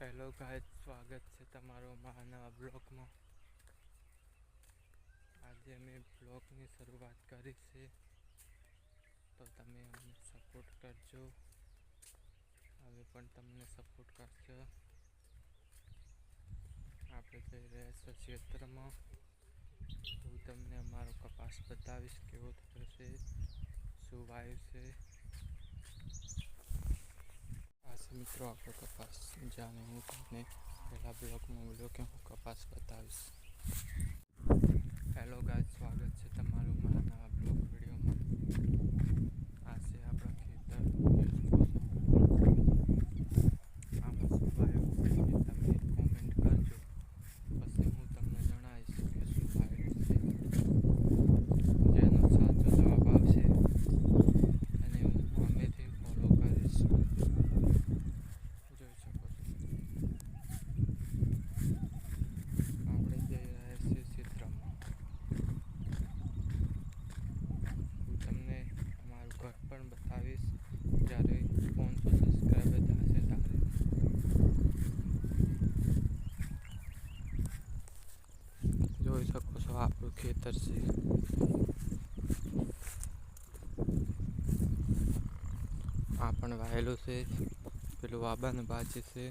Hello ગાય સ્વાગત છે તમારો મારા બ્લોગમાં. આજે અમે બ્લોગની શરૂઆત કરી છે. તો તમે અમને સપોર્ટ કરજો. હવે પણ તમને સપોર્ટ કરશો. આપણે જઈ રહ્યા છીએ ક્ષેત્રમાં, હું તમને અમારો કપાસ બતાવીશ, કેવો થયો છે શું વાયુ છે આ છે મિત્રો આપણો કપાસ જાણે હું તમને પહેલા બ્લોગમાં બોલ્યો કે હું કપાસ બતાવીશ હેલો ગાય સ્વાગત છે તમારું મારા નવા બ્લોગ વિડીયોમાં આ છે આપણા ખેતર જોઈ શકો છો. આમાં શું વાવ્યું છે એ તમે કોમેન્ટ કરજો પછી હું તમને જણાવીશ કે શું વાવ્યું છે જેનો સાચો જવાબ આવશે એને હું સામેથી ફોલો કરીશ જોઈ શકો છો આપણે જઈ રહ્યા છીએ ચિત્રમાં હું તમને અમારું ઘર પણ બતાવીશ જ્યારે પાંચસો સબસ્ક્રાઈબર થશે ત્યારે જોઈ શકો છો આપણું ખેતર છે. આ પણ વાયેલું છે પેલું વાબાનું બાજુ છે.